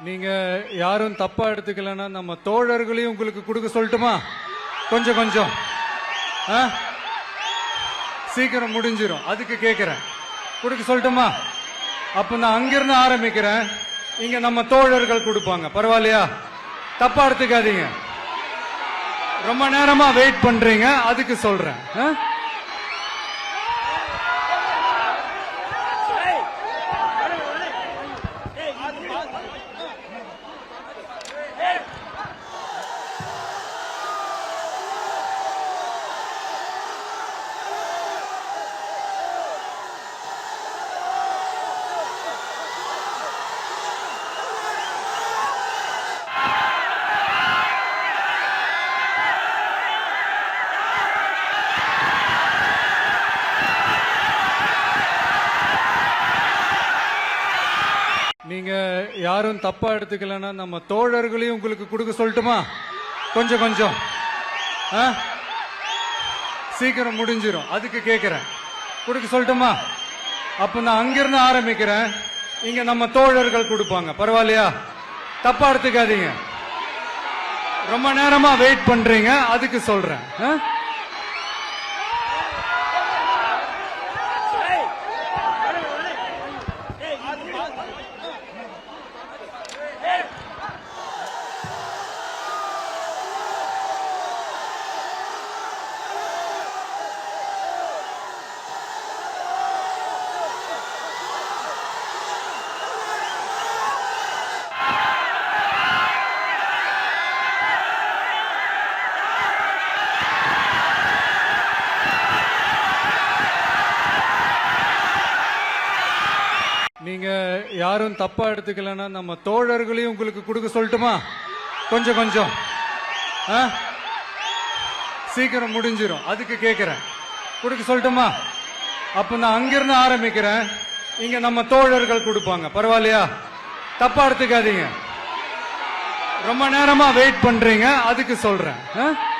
நீங்க யாரும் தப்பா எடுத்துக்கலன்னா நம்ம தோழர்களையும் உங்களுக்கு கொடுக்க சொல்லட்டுமா? கொஞ்சம் கொஞ்சம். ஆ? சீக்கிரம் முடிஞ்சிரும். அதுக்கு கேட்கிறேன் கொடுக்க சொல்லட்டுமா? அப்ப நான் அங்கிருந்து ஆரம்பிக்கிறேன். இங்க நம்ம தோழர்கள் கொடுப்பாங்க. பரவாயில்லையா? தப்பா எடுத்துக்காதீங்க. ரொம்ப நேரமா வெயிட் பண்றீங்க. அதுக்கு சொல்றேன். நீங்க யாரும் தப்பா எடுத்துக்கலன்னா நம்ம தோழர்களையும் உங்களுக்கு கொடுக்க சொல்லட்டுமா? கொஞ்சம் கொஞ்சம். ஆ? சீக்கிரம் முடிஞ்சிடும் அதுக்கு கேட்கிறேன் கொடுக்க சொல்லட்டுமா? அப்ப நான் அங்கிருந்து ஆரம்பிக்கிறேன். இங்க நம்ம தோழர்கள் கொடுப்பாங்க. பரவாயில்லையா? தப்பா எடுத்துக்காதீங்க. ரொம்ப நேரமா வெயிட் பண்றீங்க. அதுக்கு சொல்றேன். நீங்க யாரும் தப்பா எடுத்துக்கலன்னா நம்ம தோழர்களையும் உங்களுக்கு கொடுக்க சொல்லட்டுமா? கொஞ்சம் கொஞ்சம். ஆ? சீக்கிரம் முடிஞ்சிடும் அதுக்கு கேட்கிறேன் கொடுக்க சொல்லட்டுமா? அப்ப நான் அங்கிருந்து ஆரம்பிக்கிறேன். இங்க நம்ம தோழர்கள் கொடுப்பாங்க. பரவாயில்லையா? தப்பா எடுத்துக்காதீங்க. ரொம்ப நேரமா வெயிட் பண்றீங்க. அதுக்கு சொல்றேன். ஆ?